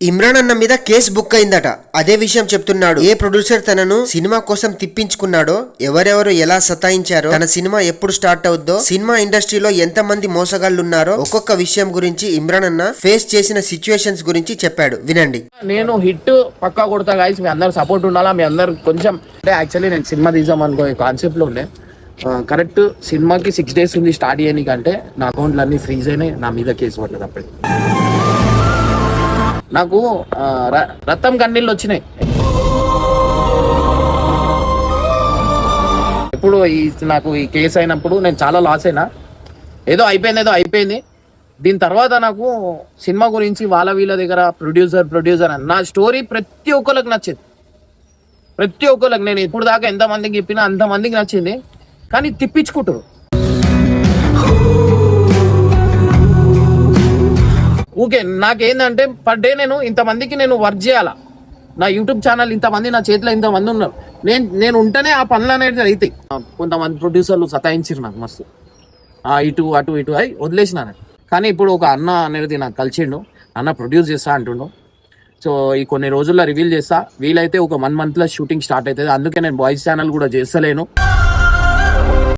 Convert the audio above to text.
ఇమ్రాన్ అన్న మీద case book అయిందట. అదే విషయం చెప్తున్నాడు. ఏ ప్రొడ్యూసర్ తనను సినిమా కోసం తిప్పించుకున్నాడో ఎవరెవరు ఎలా సతాయించారో తన సినిమా ఎప్పుడు స్టార్ట్ అవుద్దో సినిమా ఇండస్ట్రీలో ఎంత మంది మోసగాళ్ళు ఉన్నారో ఒక్కొక్క విషయం గురించి ఇమ్రాన్ అన్న ఫేస్ చేసిన సిచ్యువేషన్స్ గురించి చెప్పాడు. వినండి. నేను హిట్ పక్కా కొడతా గాయస్ మీ అందరు సపోర్ట్ ఉండాలా? మీ అందరు కొంచెం అంటే యాక్చువల్లీ నేను సినిమా తీద్దాం అనుకో కాన్సెప్ట్లో ఉండే. కరెక్ట్ సినిమాకి సిక్స్ డేస్ ఉంది స్టార్ట్ చేయనికంటే నా అకౌంట్లు అన్ని ఫ్రీజ్ అయినాయి నా మీద కేసు పడలేదు అప్పటికి. నాకు ర- రక్తం కన్నీళ్ళు వచ్చినాయి. ఎప్పుడు ఈ నాకు ఈ కేసు అయినప్పుడు నేను చాలా లాస్ అయినా. ఏదో అయిపోయింది ఏదో అయిపోయింది. దీని తర్వాత నాకు సినిమా గురించి వాళ్ళ వీళ్ళ దగ్గర ప్రొడ్యూసర్ ప్రొడ్యూసర్ అని. నా స్టోరీ ప్రతి ఒక్కరికి నచ్చింది. ప్రతి ఒక్కరికి నేను ఇప్పుడు దాకా ఎంతమందికి చెప్పినా అంతమందికి నచ్చింది. కానీ తిప్పించుకుంటారు ఊకే నాకేందంటే పర్ డే నేను ఇంతమందికి నేను వర్క్ చేయాలా? నా యూట్యూబ్ ఛానల్ ఇంతమంది నా చేతిలో ఇంతమంది ఉన్నారు. నేను నేను ఉంటేనే ఆ పనులు అనేది అవుతాయి కొంతమంది ప్రొడ్యూసర్లు సతాయించారు నాకు మస్తు. ఆ ఇటు అటు ఇటు అయి వదిలేసిన కానీ ఇప్పుడు ఒక అన్న అనేది నాకు కలిసిండు. అన్న ప్రొడ్యూస్ చేస్తా అంటుండు. సో ఈ కొన్ని రోజుల్లో రివీల్ చేస్తా. వీలైతే ఒక వన్ మంత్లో షూటింగ్ స్టార్ట్ అవుతుంది. అందుకే నేను బాయ్స్ ఛానల్ కూడా చేస్తలేను.